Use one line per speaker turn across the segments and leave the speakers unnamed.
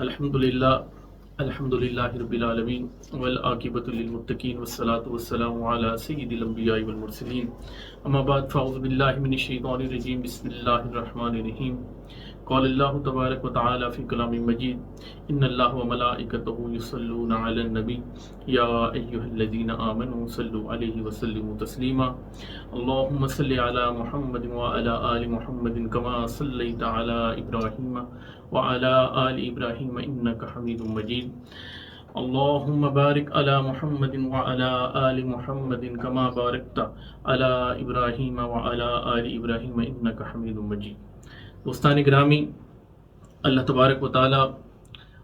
الحمد لله الحمد لله رب العالمين والعاقبة للمتقين والصلاة والسلام على سيد الأنبياء والمرسلين أما بعد فأعوذ بالله من الشيطان الرجيم بسم الله الرحمن الرحيم قال اللہ تبارک و تعالی فی کلام مجید، ان اللہ و ملائکتہ یصلون علی النبی، یا ایہا الذین آمنوا صلوا علیہ وسلموا تسلیما. اللہم صلی علی محمد وعلی آل محمد کما صلیت علی ابراہیم وعلى آل إبراهيم إنك حميد مجيد اللهم بارك على محمد وعلى آل محمد كما باركت على إبراهيم وعلى آل إبراهيم إنك حميد مجيد دوستان گرامی، اللہ تبارک و تعالی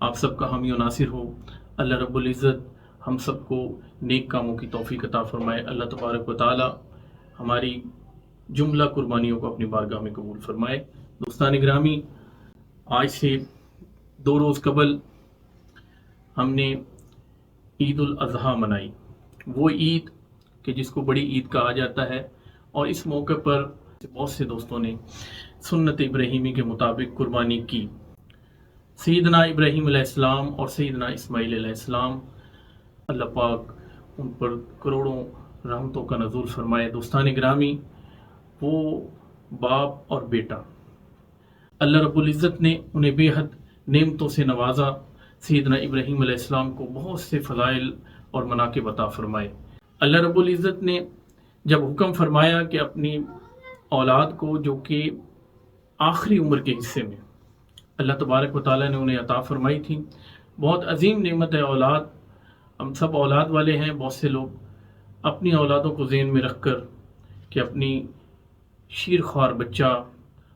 آپ سب کا حامی و ناصر ہو۔ اللہ رب العزت ہم سب کو نیک کاموں کی توفیق عطا فرمائے۔ اللہ تبارک و تعالی ہماری جملہ قربانیوں کو اپنی بارگاہ میں قبول فرمائے۔ دوستان گرامی، آج سے دو روز قبل ہم نے عید الاضحیٰ منائی۔ وہ عید کہ جس کو بڑی عید کہا جاتا ہے اور اس موقع پر بہت سے دوستوں نے سنت ابراہیمی کے مطابق قربانی کی۔ سیدنا ابراہیم علیہ السلام اور سیدنا اسماعیل علیہ السلام اللہ پاک ان پر کروڑوں رحمتوں کا نزول فرمائے۔ دوستان گرامی، وہ باپ اور بیٹا۔ اللہ رب العزت نے انہیں بے حد نعمتوں سے نوازا۔ سیدنا ابراہیم علیہ السلام کو بہت سے فضائل اور مناقب عطا فرمائے۔ اللہ رب العزت نے جب حکم فرمایا کہ اپنی اولاد کو جو کہ آخری عمر کے حصے میں اللہ تبارک و تعالیٰ نے انہیں عطا فرمائی تھی۔ بہت عظیم نعمت ہے اولاد۔ ہم سب اولاد والے ہیں۔ بہت سے لوگ اپنی اولادوں کو ذہن میں رکھ کر کہ اپنی شیر خوار بچہ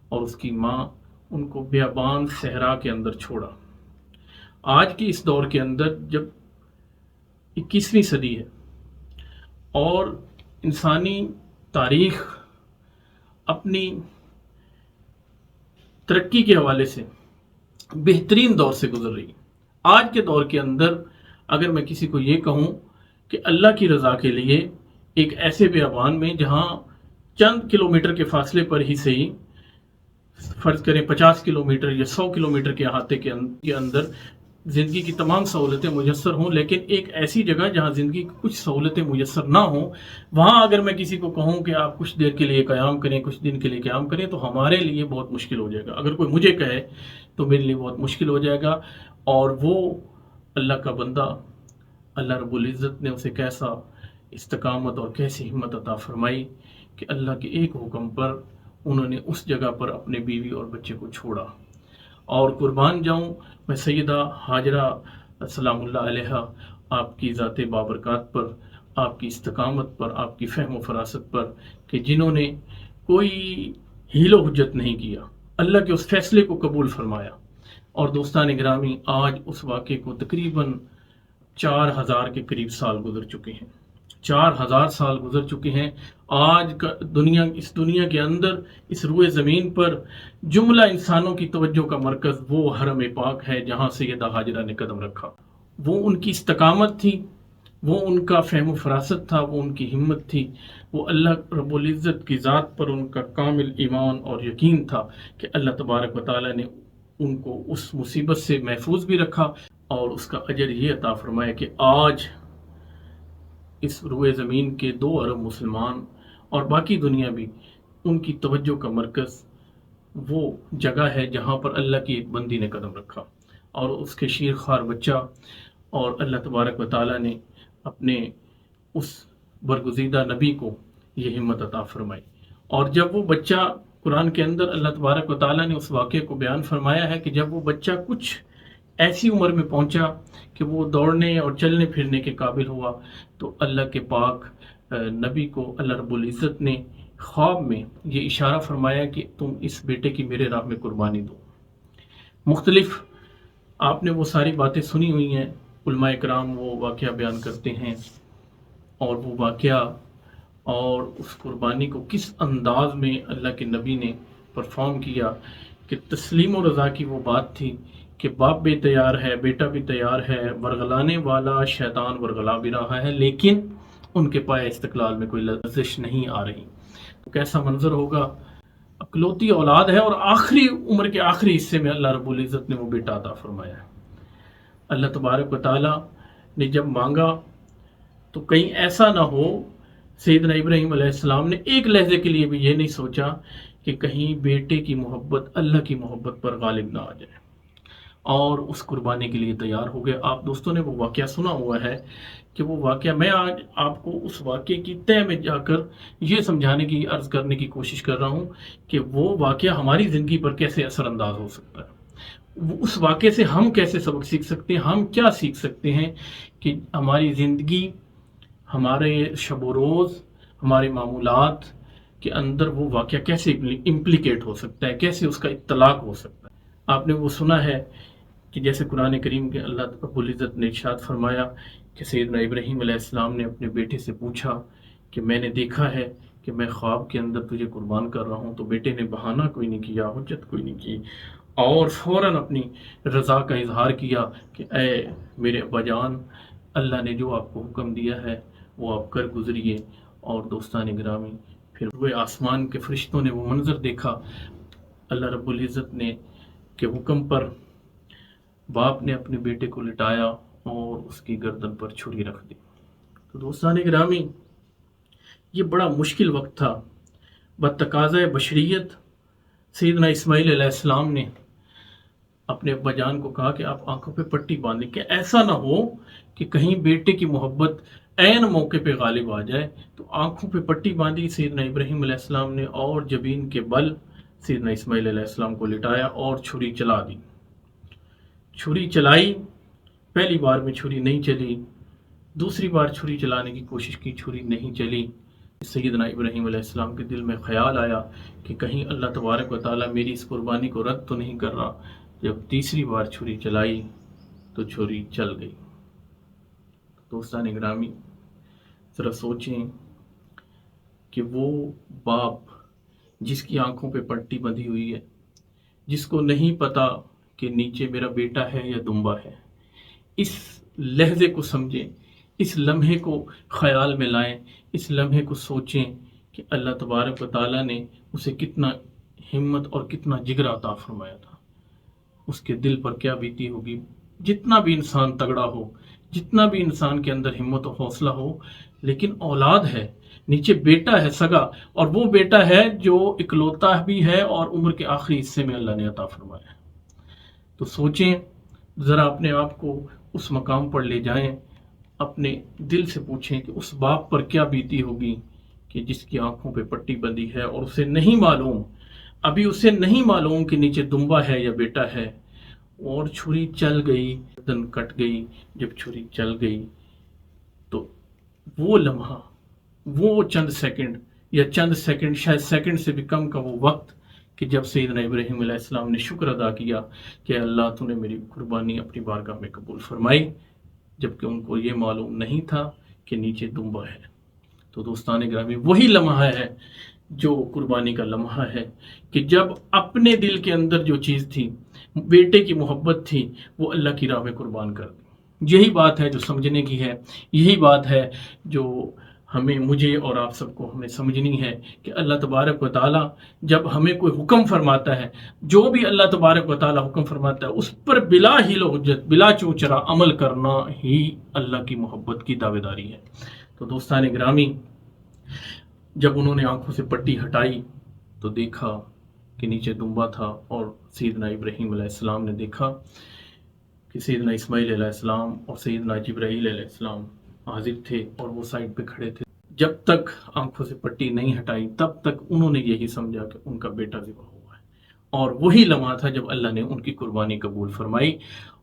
اور اس کی ماں ان کو بیابان صحرا کے اندر چھوڑا۔ آج کی اس دور کے اندر جب اکیسویں صدی ہے اور انسانی تاریخ اپنی ترقی کے حوالے سے بہترین دور سے گزر رہی آج کے دور کے اندر اگر میں کسی کو یہ کہوں کہ اللہ کی رضا کے لیے ایک ایسے بیابان میں جہاں چند کلومیٹر کے فاصلے پر ہی سے ہی فرض کریں پچاس کلومیٹر یا سو کلومیٹر کے احاطے کے اندر زندگی کی تمام سہولتیں میسر ہوں، لیکن ایک ایسی جگہ جہاں زندگی کی کچھ سہولتیں میسر نہ ہوں، وہاں اگر میں کسی کو کہوں کہ آپ کچھ دیر کے لیے قیام کریں، کچھ دن کے لیے قیام کریں، تو ہمارے لیے بہت مشکل ہو جائے گا۔ اگر کوئی مجھے کہے تو میرے لیے بہت مشکل ہو جائے گا۔ اور وہ اللہ کا بندہ، اللہ رب العزت نے اسے کیسا استقامت اور کیسی ہمت عطا فرمائی کہ اللہ کے ایک حکم پر انہوں نے اس جگہ پر اپنے بیوی اور بچے کو چھوڑا۔ اور قربان جاؤں میں سیدہ حاجرہ السلام اللہ علیہ آپ کی ذات بابرکات پر، آپ کی استقامت پر، آپ کی فہم و فراست پر کہ جنہوں نے کوئی ہیل و حجت نہیں کیا۔ اللہ کے اس فیصلے کو قبول فرمایا۔ اور دوستان گرامی، آج اس واقعے کو تقریباً چار ہزار کے قریب سال گزر چکے ہیں۔ چار ہزار سال گزر چکے ہیں۔ آج کا دنیا، اس دنیا کے اندر، اس روئے زمین پر جملہ انسانوں کی توجہ کا مرکز وہ حرم پاک ہے جہاں سے یہ حاجرہ نے قدم رکھا۔ وہ ان کی استقامت تھی، وہ ان کا فہم و فراست تھا، وہ ان کی ہمت تھی۔ وہ اللہ رب العزت کی ذات پر ان کا کامل ایمان اور یقین تھا کہ اللہ تبارک و تعالیٰ نے ان کو اس مصیبت سے محفوظ بھی رکھا اور اس کا اجر یہ عطا فرمایا کہ آج اس روئے زمین کے دو ارب مسلمان اور باقی دنیا بھی ان کی توجہ کا مرکز وہ جگہ ہے جہاں پر اللہ کی ایک بندی نے قدم رکھا اور اس کے شیر خوار بچہ اور اللہ تبارک و تعالیٰ نے اپنے اس برگزیدہ نبی کو یہ ہمت عطا فرمائی۔ اور جب وہ بچہ قرآن کے اندر اللہ تبارک و تعالیٰ نے اس واقعے کو بیان فرمایا ہے کہ جب وہ بچہ کچھ ایسی عمر میں پہنچا کہ وہ دوڑنے اور چلنے پھرنے کے قابل ہوا تو اللہ کے پاک نبی کو اللہ رب العزت نے خواب میں یہ اشارہ فرمایا کہ تم اس بیٹے کی میرے راہ میں قربانی دو۔ مختلف آپ نے وہ ساری باتیں سنی ہوئی ہیں، علماء کرام وہ واقعہ بیان کرتے ہیں اور وہ واقعہ اور اس قربانی کو کس انداز میں اللہ کے نبی نے پرفارم کیا کہ تسلیم و رضا کی وہ بات تھی کہ باپ بھی تیار ہے، بیٹا بھی تیار ہے، ورغلانے والا شیطان ورغلا بھی رہا ہے، لیکن ان کے پائے استقلال میں کوئی لذش نہیں آ رہی۔ تو کیسا منظر ہوگا؟ اکلوتی اولاد ہے اور آخری عمر کے آخری حصے میں اللہ رب العزت نے وہ بیٹا عطا فرمایا ہے۔ اللہ تبارک و تعالیٰ نے جب مانگا تو کہیں ایسا نہ ہو، سیدنا ابراہیم علیہ السلام نے ایک لہجے کے لیے بھی یہ نہیں سوچا کہ کہیں بیٹے کی محبت اللہ کی محبت پر غالب نہ آ جائے۔ اور اس قربانی کے لیے تیار ہو گئے۔ آپ دوستوں نے وہ واقعہ سنا ہوا ہے کہ وہ واقعہ میں آج آپ کو اس واقعے کی طے میں جا کر یہ سمجھانے کی، عرض کرنے کی کوشش کر رہا ہوں کہ وہ واقعہ ہماری زندگی پر کیسے اثر انداز ہو سکتا ہے۔ اس واقعے سے ہم کیسے سبق سیکھ سکتے ہیں؟ ہم کیا سیکھ سکتے ہیں کہ ہماری زندگی، ہمارے شب و روز ہمارے معمولات کے اندر وہ واقعہ کیسے امپلیکیٹ ہو سکتا ہے؟ کیسے اس کا اطلاق ہو سکتا ہے؟ آپ نے وہ سنا ہے کہ جیسے قرآن کریم کے اللہ رب العزت نے ارشاد فرمایا کہ سیدنا ابراہیم علیہ السلام نے اپنے بیٹے سے پوچھا کہ میں نے دیکھا ہے کہ میں خواب کے اندر تجھے قربان کر رہا ہوں، تو بیٹے نے بہانہ کوئی نہیں کیا، حجت کوئی نہیں کی۔ اور فوراً اپنی رضا کا اظہار کیا کہ اے میرے ابا جان، اللہ نے جو آپ کو حکم دیا ہے وہ آپ کر گزریے۔ اور دوستان گرامی، پھر وہ آسمان کے فرشتوں نے وہ منظر دیکھا۔ اللہ رب العزت نے کہ حکم پر باپ نے اپنے بیٹے کو لٹایا اور اس کی گردن پر چھری رکھ دی۔ تو دوستان گرامی، یہ بڑا مشکل وقت تھا۔ بدتقاضۂ بشریت سیدنا اسماعیل علیہ السلام نے اپنے ابا جان کو کہا کہ آپ آنکھوں پہ پٹی باندھیں کہ ایسا نہ ہو کہ کہیں بیٹے کی محبت عین موقع پہ غالب آ جائے۔ تو آنکھوں پہ پٹی باندھی سیدنا ابراہیم علیہ السلام نے اور جبین کے بل سیدنا اسماعیل علیہ السلام کو لٹایا اور چھری چلا دی۔ چھری چلائی، پہلی بار میں چھری نہیں چلی، دوسری بار چھری چلانے کی کوشش کی، چھری نہیں چلی۔ سیدنا ابراہیم علیہ السلام کے دل میں خیال آیا کہ کہیں اللہ تبارک و تعالیٰ میری اس قربانی کو رد تو نہیں کر رہا۔ جب تیسری بار چھری چلائی تو چھری چل گئی۔ دوستان گرامی، ذرا سوچیں کہ وہ باپ جس کی آنکھوں پہ پٹی بندھی ہوئی ہے، جس کو نہیں پتا کہ نیچے میرا بیٹا ہے یا دمبا ہے۔ اس لہجے کو سمجھیں، اس لمحے کو خیال میں لائیں، اس لمحے کو سوچیں کہ اللہ تبارک و تعالیٰ نے اسے کتنا ہمت اور کتنا جگر عطا فرمایا تھا۔ اس کے دل پر کیا بیتی ہوگی؟ جتنا بھی انسان تگڑا ہو، جتنا بھی انسان کے اندر ہمت و حوصلہ ہو، لیکن اولاد ہے، نیچے بیٹا ہے سگا، اور وہ بیٹا ہے جو اکلوتا بھی ہے اور عمر کے آخری حصے میں اللہ نے عطا فرمایا۔ ہے تو سوچیں، ذرا اپنے آپ کو اس مقام پر لے جائیں، اپنے دل سے پوچھیں کہ اس باپ پر کیا بیتی ہوگی، کہ جس کی آنکھوں پہ پٹی بندی ہے اور اسے نہیں معلوم۔ ابھی اسے نہیں معلوم کہ نیچے دمبا ہے یا بیٹا ہے۔ اور چھری چل گئی دن کٹ گئی۔ جب چھری چل گئی، تو وہ لمحہ، وہ چند سیکنڈ یا چند سیکنڈ، شاید سیکنڈ سے بھی کم کا وہ وقت کہ جب سیدنا ابراہیم علیہ السلام نے شکر ادا کیا کہ اللہ تو نے میری قربانی اپنی بارگاہ میں قبول فرمائی، جبکہ ان کو یہ معلوم نہیں تھا کہ نیچے دمبا ہے۔ تو دوستان گرامی، وہی لمحہ ہے جو قربانی کا لمحہ ہے کہ جب اپنے دل کے اندر جو چیز تھی، بیٹے کی محبت تھی، وہ اللہ کی راہ میں قربان کر دی۔ یہی بات ہے جو سمجھنے کی ہے، یہی بات ہے جو ہمیں، مجھے اور آپ سب کو ہمیں سمجھنی ہے کہ اللہ تبارک و تعالیٰ جب ہمیں کوئی حکم فرماتا ہے، جو بھی اللہ تبارک و تعالیٰ حکم فرماتا ہے، اس پر بلا ہی حجت، بلا چوچرا عمل کرنا ہی اللہ کی محبت کی دعوے داری ہے۔ تو دوستان گرامی، جب انہوں نے آنکھوں سے پٹی ہٹائی تو دیکھا کہ نیچے دمبا تھا اور سیدنا ابراہیم علیہ السلام نے دیکھا کہ سیدنا اسماعیل علیہ السلام اور سیدنا جبرائیل علیہ السلام حاضر تھے اور وہ سائڈ پہ کھڑے تھے۔ جب تک آنکھوں سے پٹی نہیں ہٹائی، تب تک انہوں نے یہی سمجھا کہ ان کا بیٹا ذبح ہوا ہے۔ اور وہی لمحہ تھا جب اللہ نے ان کی قربانی قبول فرمائی۔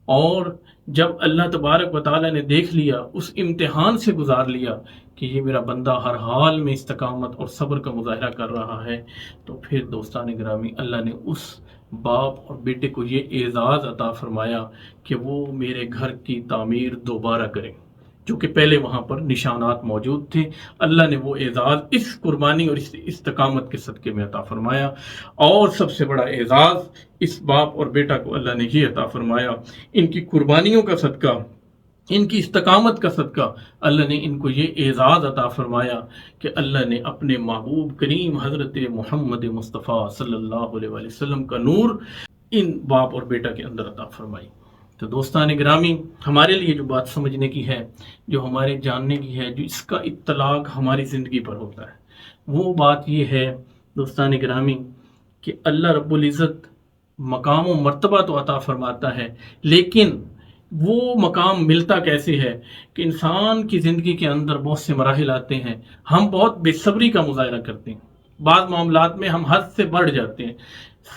اور جب اللہ تبارک و تعالیٰ نے دیکھ لیا، اس امتحان سے گزار لیا کہ یہ میرا بندہ ہر حال میں استقامت اور صبر کا مظاہرہ کر رہا ہے، تو پھر دوستان گرامی، اللہ نے اس باپ اور بیٹے کو یہ اعزاز عطا فرمایا کہ وہ میرے گھر کی تعمیر دوبارہ کریں۔ جو کہ پہلے وہاں پر نشانات موجود تھے۔ اللہ نے وہ اعزاز اس قربانی اور اس استقامت کے صدقے میں عطا فرمایا۔ اور سب سے بڑا اعزاز اس باپ اور بیٹا کو اللہ نے یہ عطا فرمایا۔ ان کی قربانیوں کا صدقہ، ان کی استقامت کا صدقہ، اللہ نے ان کو یہ اعزاز عطا فرمایا کہ اللہ نے اپنے محبوب کریم حضرت محمد مصطفیٰ صلی اللہ علیہ وسلم کا نور ان باپ اور بیٹا کے اندر عطا فرمائی۔ تو دوستان گرامی، ہمارے لیے جو بات سمجھنے کی ہے، جو ہمارے جاننے کی ہے، جو اس کا اطلاق ہماری زندگی پر ہوتا ہے، وہ بات یہ ہے دوستان گرامی، کہ اللہ رب العزت مقام و مرتبہ تو عطا فرماتا ہے، لیکن وہ مقام ملتا کیسے ہے کہ انسان کی زندگی کے اندر بہت سے مراحل آتے ہیں، ہم بہت بے صبری کا مظاہرہ کرتے ہیں۔ بعض معاملات میں ہم حد سے بڑھ جاتے ہیں،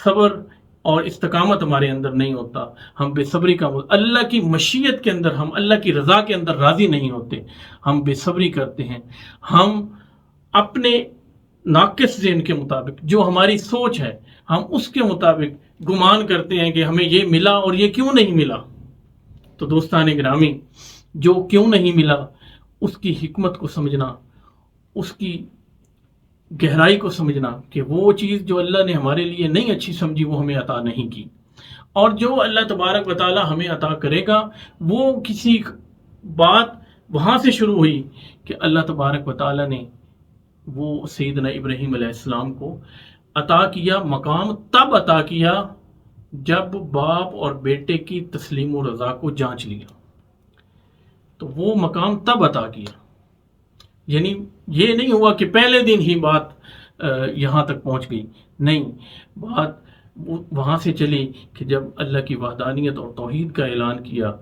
صبر اور استقامت ہمارے اندر نہیں ہوتا، ہم بے صبری کا اللہ کی مشیت کے اندر ہم، اللہ کی رضا کے اندر راضی نہیں ہوتے، ہم بے صبری کرتے ہیں۔ ہم اپنے ناقص ذہن کے مطابق، جو ہماری سوچ ہے، ہم اس کے مطابق گمان کرتے ہیں کہ ہمیں یہ ملا اور یہ کیوں نہیں ملا۔ تو دوستان گرامی، جو کیوں نہیں ملا، اس کی حکمت کو سمجھنا، اس کی گہرائی کو سمجھنا کہ وہ چیز جو اللہ نے ہمارے لیے نہیں اچھی سمجھی، وہ ہمیں عطا نہیں کی۔ اور جو اللہ تبارک و تعالی ہمیں عطا کرے گا، وہ کسی بات وہاں سے شروع ہوئی کہ اللہ تبارک و تعالی نے وہ سیدنا ابراہیم علیہ السلام کو عطا کیا، مقام تب عطا کیا جب باپ اور بیٹے کی تسلیم و رضا کو جانچ لیا۔ تو وہ مقام تب عطا کیا۔ یعنی یہ نہیں ہوا کہ پہلے دن ہی بات یہاں تک پہنچ گئی۔ نہیں، بات وہاں سے چلی کہ جب اللہ کی وحدانیت اور توحید کا اعلان کیا،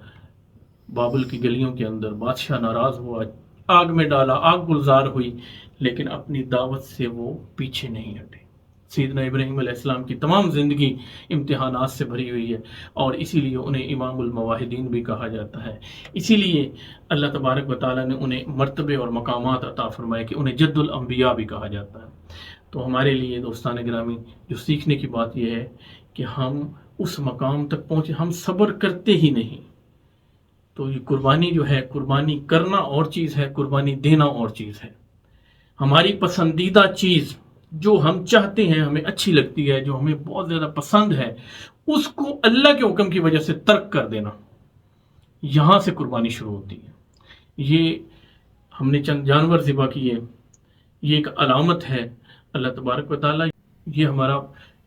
بابل کی گلیوں کے اندر بادشاہ ناراض ہوا، آگ میں ڈالا، آگ گلزار ہوئی، لیکن اپنی دعوت سے وہ پیچھے نہیں ہٹے۔ سیدنا ابراہیم علیہ السلام کی تمام زندگی امتحانات سے بھری ہوئی ہے اور اسی لیے انہیں امام المواحدین بھی کہا جاتا ہے۔ اسی لیے اللہ تبارک و تعالیٰ نے انہیں مرتبے اور مقامات عطا فرمائے کہ انہیں جد الانبیاء بھی کہا جاتا ہے۔ تو ہمارے لیے دوستان گرامی، جو سیکھنے کی بات یہ ہے کہ ہم اس مقام تک پہنچے، ہم صبر کرتے ہی نہیں۔ تو یہ قربانی جو ہے، قربانی کرنا اور چیز ہے، قربانی دینا اور چیز ہے۔ ہماری پسندیدہ چیز جو ہم چاہتے ہیں، ہمیں اچھی لگتی ہے، جو ہمیں بہت زیادہ پسند ہے، اس کو اللہ کے حکم کی وجہ سے ترک کر دینا۔ یہاں سے قربانی شروع ہوتی ہے۔ یہ ہم نے چند جانور ذبح کیے۔ یہ ایک علامت ہے۔ اللہ تبارک و تعالیٰ یہ ہمارا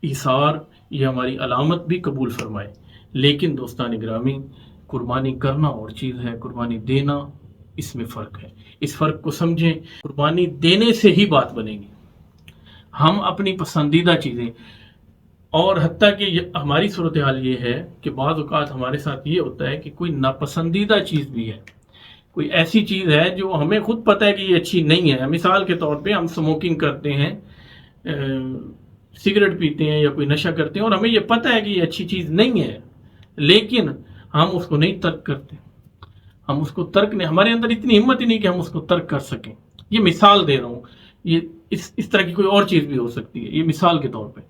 اثار یہ ہماری علامت بھی قبول فرمائے۔ لیکن دوستان گرامی، قربانی کرنا اور چیز ہے، قربانی دینا، اس میں فرق ہے۔ اس فرق کو سمجھیں، قربانی دینے سے ہی بات بنے گی۔ ہم اپنی پسندیدہ چیزیں۔ اور حتیٰ کہ ہماری صورتحال یہ ہے کہ بعض اوقات ہمارے ساتھ یہ ہوتا ہے کہ کوئی ناپسندیدہ چیز بھی ہے۔ کوئی ایسی چیز ہے جو ہمیں خود پتہ ہے کہ یہ اچھی نہیں ہے۔ مثال کے طور پہ ہم سموکنگ کرتے ہیں سگریٹ پیتے ہیں یا کوئی نشہ کرتے ہیں اور ہمیں یہ پتہ ہے کہ یہ اچھی چیز نہیں ہے۔ لیکن ہم اس کو نہیں ترک کرتے۔ ہم اس کو ترک نہیں، ہمارے اندر اتنی ہمت ہی نہیں کہ ہم اس کو ترک کر سکیں۔ یہ مثال دے رہا ہوں۔ یہ اس اس طرح کی کوئی اور چیز بھی ہو سکتی ہے، یہ مثال کے طور پہ،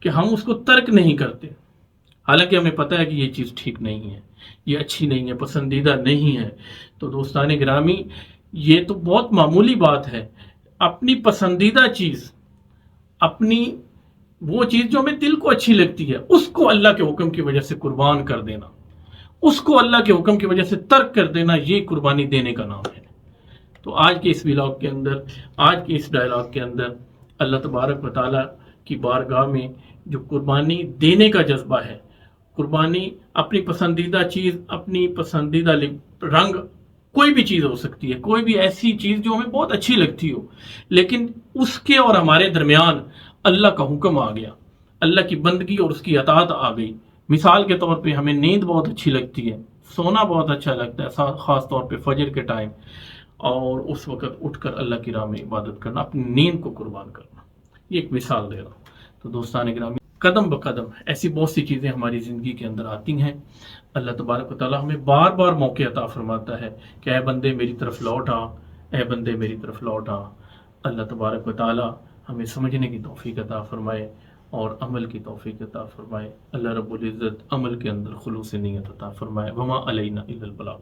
کہ ہم اس کو ترک نہیں کرتے۔ حالانکہ ہمیں پتہ ہے کہ یہ چیز ٹھیک نہیں ہے، یہ اچھی نہیں ہے، پسندیدہ نہیں ہے۔ تو دوستان گرامی، یہ تو بہت معمولی بات ہے۔ اپنی پسندیدہ چیز، اپنی وہ چیز جو ہمیں دل کو اچھی لگتی ہے، اس کو اللہ کے حکم کی وجہ سے قربان کر دینا۔ اس کو اللہ کے حکم کی وجہ سے ترک کر دینا، یہ قربانی دینے کا نام ہے۔ تو آج کے اس ولاگ کے اندر، آج کے اس ڈائلاگ کے اندر اللہ تبارک و تعالیٰ کی بارگاہ میں جو قربانی دینے کا جذبہ ہے، قربانی اپنی پسندیدہ چیز، اپنی پسندیدہ رنگ، کوئی بھی چیز ہو سکتی ہے، کوئی بھی ایسی چیز جو ہمیں بہت اچھی لگتی ہو۔ لیکن اس کے اور ہمارے درمیان اللہ کا حکم آ گیا، اللہ کی بندگی اور اس کی اطاعت آ گئی۔ مثال کے طور پہ ہمیں نیند بہت اچھی لگتی ہے، سونا بہت اچھا لگتا ہے، خاص طور پہ فجر کے ٹائم۔ اور اس وقت اٹھ کر اللہ کی راہ میں عبادت کرنا، اپنی نیند کو قربان کرنا۔ یہ ایک مثال دے رہا ہوں۔ تو دوستان گرامی، قدم بقدم ایسی بہت سی چیزیں ہماری زندگی کے اندر آتی ہیں۔ اللہ تبارک و تعالیٰ ہمیں بار بار موقع عطا فرماتا ہے کہ اے بندے میری طرف لوٹ آ، اے بندے میری طرف لوٹ آ۔ اللہ تبارک و تعالیٰ ہمیں سمجھنے کی توفیق عطا فرمائے اور عمل کی توفیق عطا فرمائے۔ اللہ رب العزت عمل کے اندر خلوص نیت عطا فرمائے۔ وما علینا البلاغ